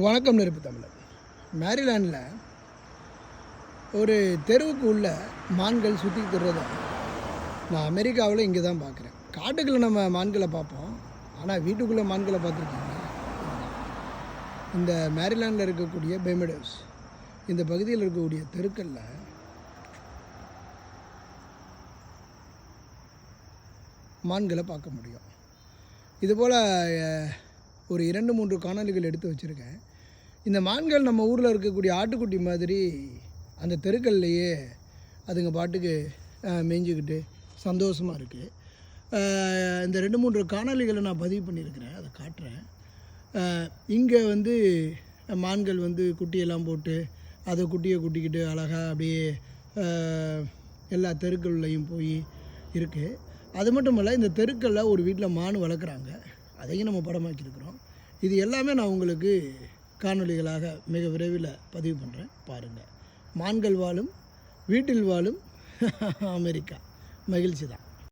வணக்கம் நெருப்பு தமிழர். மேரிலாண்டில் ஒரு தெருவுக்கு உள்ள மான்கள் சுற்றி திர்றத நான் அமெரிக்காவில் இங்கே தான் பார்க்குறேன். காட்டுக்குள்ளே நம்ம மான்களை பார்ப்போம். ஆனால் வீட்டுக்குள்ளே மான்களை பார்த்துருக்கீங்க? இந்த மேரிலாண்டில் இருக்கக்கூடிய பெமிடோஸ் இந்த பகுதியில் இருக்கக்கூடிய தெருக்களில் மான்களை பார்க்க முடியும். இதுபோல் ஒரு இரண்டு மூன்று காணொலிகள் எடுத்து வச்சுருக்கேன். இந்த மான்கள் நம்ம ஊரில் இருக்கக்கூடிய ஆட்டுக்குட்டி மாதிரி அந்த தெருக்கள்லையே அதுங்க பாட்டுக்கு மேய்ஞ்சிக்கிட்டு சந்தோஷமாக இருக்குது இந்த ரெண்டு மூன்று காணொலிகளை நான் பதிவு பண்ணியிருக்கிறேன். அதை காட்டுறேன். இங்கே வந்து மான்கள் வந்து குட்டியெல்லாம் போட்டு அதை குட்டியை குட்டிக்கிட்டு அழகாக அப்படியே எல்லா தெருக்கள்லையும் போய் இருக்குது அது மட்டும் இல்லை இந்த தெருக்களில் ஒரு வீட்டில் மான் வளர்க்குறாங்க. அதையும் நம்ம படமாக்கியிருக்கிறோம். இது எல்லாமே நான் உங்களுக்கு காணொளிகளாக மிக விரைவில் பதிவு பண்ணுறேன் பாருங்கள் மான்கள் வாழும் வீட்டில் வாழும் அமெரிக்கா. மகிழ்ச்சி தான்.